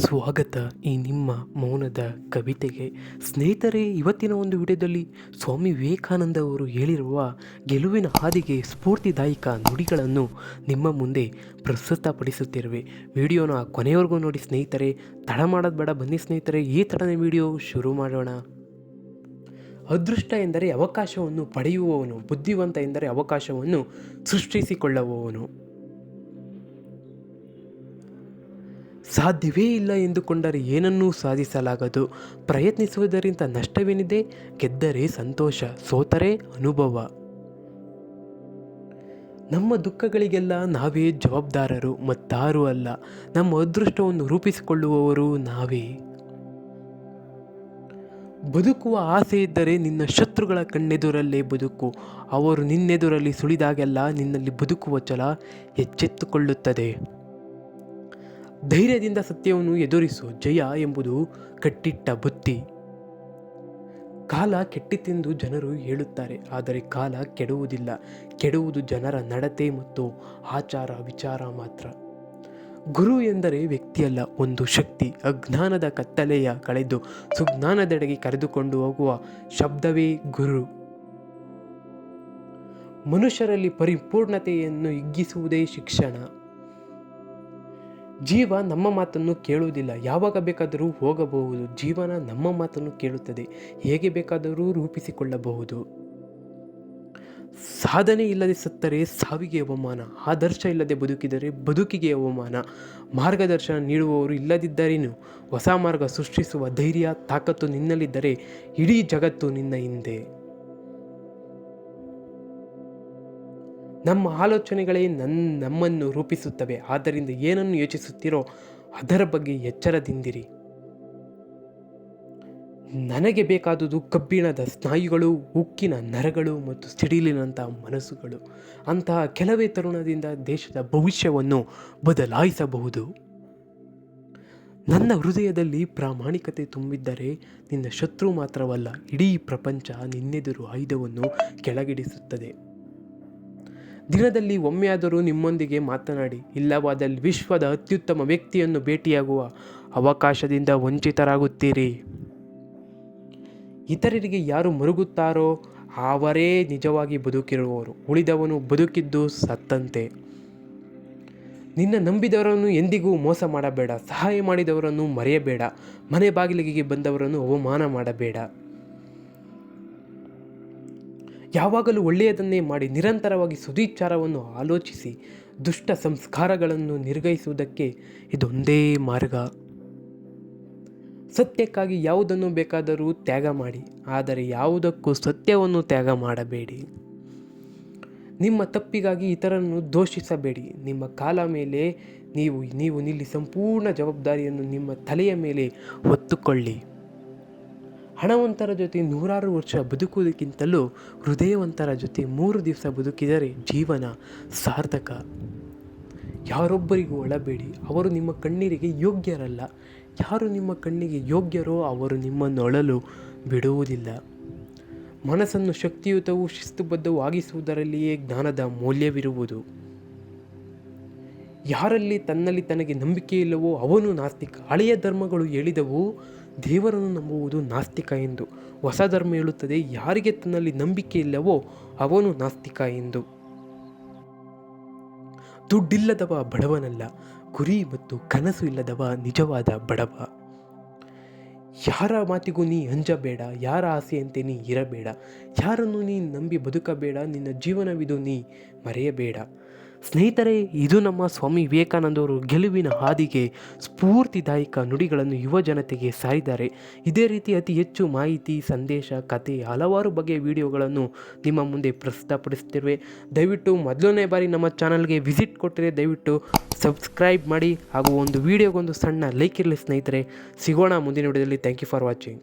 ಸ್ವಾಗತ ಈ ನಿಮ್ಮ ಮೌನದ ಕವಿತೆಗೆ. ಸ್ನೇಹಿತರೆ, ಇವತ್ತಿನ ಒಂದು ವಿಡಿಯೋದಲ್ಲಿ ಸ್ವಾಮಿ ವಿವೇಕಾನಂದ ಅವರು ಹೇಳಿರುವ ಗೆಲುವಿನ ಹಾದಿಗೆ ಸ್ಫೂರ್ತಿದಾಯಕ ನುಡಿಗಳನ್ನು ನಿಮ್ಮ ಮುಂದೆ ಪ್ರಸ್ತುತಪಡಿಸುತ್ತಿರುವೆ. ವಿಡಿಯೋನ ಕೊನೆಯವರೆಗೂ ನೋಡಿ ಸ್ನೇಹಿತರೆ, ತಡ ಮಾಡೋದು ಬೇಡ, ಬನ್ನಿ ಸ್ನೇಹಿತರೆ, ಈ ಥರನೇ ವಿಡಿಯೋ ಶುರು ಮಾಡೋಣ. ಅದೃಷ್ಟ ಎಂದರೆ ಅವಕಾಶವನ್ನು ಪಡೆಯುವವನು, ಬುದ್ಧಿವಂತ ಎಂದರೆ ಅವಕಾಶವನ್ನು ಸೃಷ್ಟಿಸಿಕೊಳ್ಳುವವನು. ಸಾಧ್ಯವೇ ಇಲ್ಲ ಎಂದುಕೊಂಡರೆ ಏನನ್ನೂ ಸಾಧಿಸಲಾಗದು. ಪ್ರಯತ್ನಿಸುವುದರಿಂದ ನಷ್ಟವೇನಿದೆ? ಗೆದ್ದರೆ ಸಂತೋಷ, ಸೋತರೆ ಅನುಭವ. ನಮ್ಮ ದುಃಖಗಳಿಗೆಲ್ಲ ನಾವೇ ಜವಾಬ್ದಾರರು, ಮತ್ತಾರೂ ಅಲ್ಲ. ನಮ್ಮ ಅದೃಷ್ಟವನ್ನು ರೂಪಿಸಿಕೊಳ್ಳುವವರು ನಾವೇ. ಬದುಕುವ ಆಸೆ ಇದ್ದರೆ ನಿನ್ನ ಶತ್ರುಗಳ ಕಣ್ಣೆದುರಲ್ಲೇ ಬದುಕು. ಅವರು ನಿನ್ನೆದುರಲ್ಲಿ ಸುಳಿದಾಗೆಲ್ಲ ನಿನ್ನಲ್ಲಿ ಬದುಕುವ ಛಲ ಎಚ್ಚೆತ್ತುಕೊಳ್ಳುತ್ತದೆ. ಧೈರ್ಯದಿಂದ ಸತ್ಯವನ್ನು ಎದುರಿಸು ಜಯ ಎಂಬುದು ಕಟ್ಟಿಟ್ಟ ಬುತ್ತಿ ಕಾಲ ಕೆಟ್ಟಿತೆಂದು ಜನರು ಹೇಳುತ್ತಾರೆ, ಆದರೆ ಕಾಲ ಕೆಡುವುದಿಲ್ಲ. ಕೆಡುವುದು ಜನರ ನಡತೆ ಮತ್ತು ಆಚಾರ ವಿಚಾರ ಮಾತ್ರ. ಗುರು ಎಂದರೆ ವ್ಯಕ್ತಿಯಲ್ಲ, ಒಂದು ಶಕ್ತಿ. ಅಜ್ಞಾನದ ಕತ್ತಲೆಯ ಕಳೆದು ಸುಜ್ಞಾನದೆಡೆಗೆ ಕರೆದುಕೊಂಡು ಹೋಗುವ ಶಬ್ದವೇ ಗುರು. ಮನುಷ್ಯರಲ್ಲಿ ಪರಿಪೂರ್ಣತೆಯನ್ನು ಹಿಗ್ಗಿಸುವುದೇ ಶಿಕ್ಷಣ. ಜೀವ ನಮ್ಮ ಮಾತನ್ನು ಕೇಳುವುದಿಲ್ಲ. ಯಾವಾಗ ಬೇಕಾದರೂ ಹೋಗಬಹುದು. ಜೀವನ ನಮ್ಮ ಮಾತನ್ನು ಕೇಳುತ್ತದೆ. ಹೇಗೆ ಬೇಕಾದರೂ ರೂಪಿಸಿಕೊಳ್ಳಬಹುದು. ಸಾಧನೆ ಇಲ್ಲದೆ ಸತ್ತರೆ ಸಾವಿಗೆ ಅವಮಾನ. ಆದರ್ಶ ಇಲ್ಲದೆ ಬದುಕಿದರೆ ಬದುಕಿಗೆ ಅವಮಾನ. ಮಾರ್ಗದರ್ಶನ ನೀಡುವವರು ಇಲ್ಲದಿದ್ದರೇನು? ಹೊಸ ಮಾರ್ಗ ಸೃಷ್ಟಿಸುವ ಧೈರ್ಯ, ತಾಕತ್ತು ನಿನ್ನಲ್ಲಿದ್ದರೆ ಇಡೀ ಜಗತ್ತು ನಿನ್ನ ಹಿಂದೆ. ನಮ್ಮ ಆಲೋಚನೆಗಳೇ ನನ್ನ ನಮ್ಮನ್ನು ರೂಪಿಸುತ್ತವೆ. ಆದ್ದರಿಂದ ಏನನ್ನು ಯೋಚಿಸುತ್ತೀರೋ ಅದರ ಬಗ್ಗೆ ಎಚ್ಚರದಿಂದಿರಿ. ನನಗೆ ಬೇಕಾದುದು ಕಬ್ಬಿಣದ ಸ್ನಾಯುಗಳು, ಉಕ್ಕಿನ ನರಗಳು ಮತ್ತು ಸಿಡಿಲಿನಂತಹ ಮನಸ್ಸುಗಳು. ಅಂತಹ ಕೆಲವೇ ತರುಣದಿಂದ ದೇಶದ ಭವಿಷ್ಯವನ್ನು ಬದಲಾಯಿಸಬಹುದು. ನನ್ನ ಹೃದಯದಲ್ಲಿ ಪ್ರಾಮಾಣಿಕತೆ ತುಂಬಿದ್ದರೆ ನಿನ್ನ ಶತ್ರು ಮಾತ್ರವಲ್ಲ, ಇಡೀ ಪ್ರಪಂಚ ನಿನ್ನೆದುರು ಆಯುಧವನ್ನು ಕೆಳಗಿಡಿಸುತ್ತದೆ. ದಿನದಲ್ಲಿ ಒಮ್ಮೆಯಾದರೂ ನಿಮ್ಮೊಂದಿಗೆ ಮಾತನಾಡಿ, ಇಲ್ಲವಾದಲ್ಲಿ ವಿಶ್ವದ ಅತ್ಯುತ್ತಮ ವ್ಯಕ್ತಿಯನ್ನು ಭೇಟಿಯಾಗುವ ಅವಕಾಶದಿಂದ ವಂಚಿತರಾಗುತ್ತೀರಿ. ಇತರರಿಗೆ ಯಾರು ಮರುಗುತ್ತಾರೋ, ಅವರೇ ನಿಜವಾಗಿ ಬದುಕಿರುವವರು. ಉಳಿದವನು ಬದುಕಿದ್ದು ಸತ್ತಂತೆ. ನಿನ್ನ ನಂಬಿದವರನ್ನು ಎಂದಿಗೂ ಮೋಸ ಮಾಡಬೇಡ. ಸಹಾಯ ಮಾಡಿದವರನ್ನು ಮರೆಯಬೇಡ. ಮನೆ ಬಾಗಿಲಿಗೆ ಬಂದವರನ್ನು ಅವಮಾನ ಮಾಡಬೇಡ. ಯಾವಾಗಲೂ ಒಳ್ಳೆಯದನ್ನೇ ಮಾಡಿ ನಿರಂತರವಾಗಿ ಸುದೀಚಾರವನ್ನು ಆಲೋಚಿಸಿ ದುಷ್ಟ ಸಂಸ್ಕಾರಗಳನ್ನು ನಿರ್ಗಹಿಸುವುದಕ್ಕೆ ಇದೊಂದೇ ಮಾರ್ಗ. ಸತ್ಯಕ್ಕಾಗಿ ಯಾವುದನ್ನು ಬೇಕಾದರೂ ತ್ಯಾಗ ಮಾಡಿ, ಆದರೆ ಯಾವುದಕ್ಕೂ ಸತ್ಯವನ್ನು ತ್ಯಾಗ ಮಾಡಬೇಡಿ. ನಿಮ್ಮ ತಪ್ಪಿಗಾಗಿ ಇತರನ್ನು ದೋಷಿಸಬೇಡಿ. ನಿಮ್ಮ ಕಾಲ ಮೇಲೆ ನೀವು ನೀವು ನಿಲ್ಲಿ ಸಂಪೂರ್ಣ ಜವಾಬ್ದಾರಿಯನ್ನು ನಿಮ್ಮ ತಲೆಯ ಮೇಲೆ ಹೊತ್ತುಕೊಳ್ಳಿ. ಹಣವಂತರ ಜೊತೆ ನೂರಾರು ವರ್ಷ ಬದುಕುವುದಕ್ಕಿಂತಲೂ ಹೃದಯವಂತರ ಜೊತೆ ಮೂರು ದಿವಸ ಬದುಕಿದರೆ ಜೀವನ ಸಾರ್ಥಕ. ಯಾರೊಬ್ಬರಿಗೂ ಒಳಬೇಡಿ, ಅವರು ನಿಮ್ಮ ಕಣ್ಣೀರಿಗೆ ಯೋಗ್ಯರಲ್ಲ. ಯಾರು ನಿಮ್ಮ ಕಣ್ಣಿಗೆ ಯೋಗ್ಯರೋ ಅವರು ನಿಮ್ಮನ್ನು ಅಳಲು ಬಿಡುವುದಿಲ್ಲ. ಮನಸ್ಸನ್ನು ಶಕ್ತಿಯುತವೂ ಶಿಸ್ತುಬದ್ಧವೂ ಆಗಿಸುವುದರಲ್ಲಿಯೇ ಜ್ಞಾನದ ಮೌಲ್ಯವಿರುವುದು. ಯಾರಲ್ಲಿ ತನ್ನಲ್ಲಿ ತನಗೆ ನಂಬಿಕೆ ಇಲ್ಲವೋ ಅವನು ನಾಸ್ತಿಕ. ಹಳೆಯ ಧರ್ಮಗಳು ಹೇಳಿದವು ದೇವರನ್ನು ನಂಬುವುದು ನಾಸ್ತಿಕ ಎಂದು. ಹೊಸ ಧರ್ಮ ಹೇಳುತ್ತದೆ, ಯಾರಿಗೆ ತನ್ನಲ್ಲಿ ನಂಬಿಕೆ ಇಲ್ಲವೋ ಅವನು ನಾಸ್ತಿಕ ಎಂದು. ದುಡ್ಡಿಲ್ಲದವ ಬಡವನಲ್ಲ, ಗುರಿ ಮತ್ತು ಕನಸು ಇಲ್ಲದವ ನಿಜವಾದ ಬಡವ. ಯಾರ ಮಾತಿಗೂ ನೀ ಅಂಜಬೇಡ, ಯಾರ ಆಸೆಯಂತೆ ನೀ ಇರಬೇಡ. ಯಾರನ್ನು ನೀ ನಂಬಿ ಬದುಕಬೇಡ, ನಿನ್ನ ಜೀವನವಿದು ನೀ ಮರೆಯಬೇಡ. ಸ್ನೇಹಿತರೆ, ಇದು ನಮ್ಮ ಸ್ವಾಮಿ ವಿವೇಕಾನಂದವರು ಗೆಲುವಿನ ಹಾದಿಗೆ ಸ್ಫೂರ್ತಿದಾಯಕ ನುಡಿಗಳನ್ನು ಯುವ ಜನತೆಗೆ ಸಾರಿದ್ದಾರೆ. ಇದೇ ರೀತಿ ಅತಿ ಹೆಚ್ಚು ಮಾಹಿತಿ, ಸಂದೇಶ, ಕತೆ, ಹಲವಾರು ಬಗೆಯ ವಿಡಿಯೋಗಳನ್ನು ನಿಮ್ಮ ಮುಂದೆ ಪ್ರಸ್ತುತಪಡಿಸುತ್ತಿರುವೆ. ದಯವಿಟ್ಟು ಮೊದಲನೇ ಬಾರಿ ನಮ್ಮ ಚಾನಲ್ಗೆ ವಿಸಿಟ್ ಕೊಟ್ಟರೆ ದಯವಿಟ್ಟು ಸಬ್ಸ್ಕ್ರೈಬ್ ಮಾಡಿ ಹಾಗೂ ಒಂದು ವಿಡಿಯೋಗೊಂದು ಸಣ್ಣ ಲೈಕ್ ಇರಲಿ ಸ್ನೇಹಿತರೆ. ಸಿಗೋಣ ಮುಂದಿನ ವಿಡಿಯೋದಲ್ಲಿ. Thank you for watching.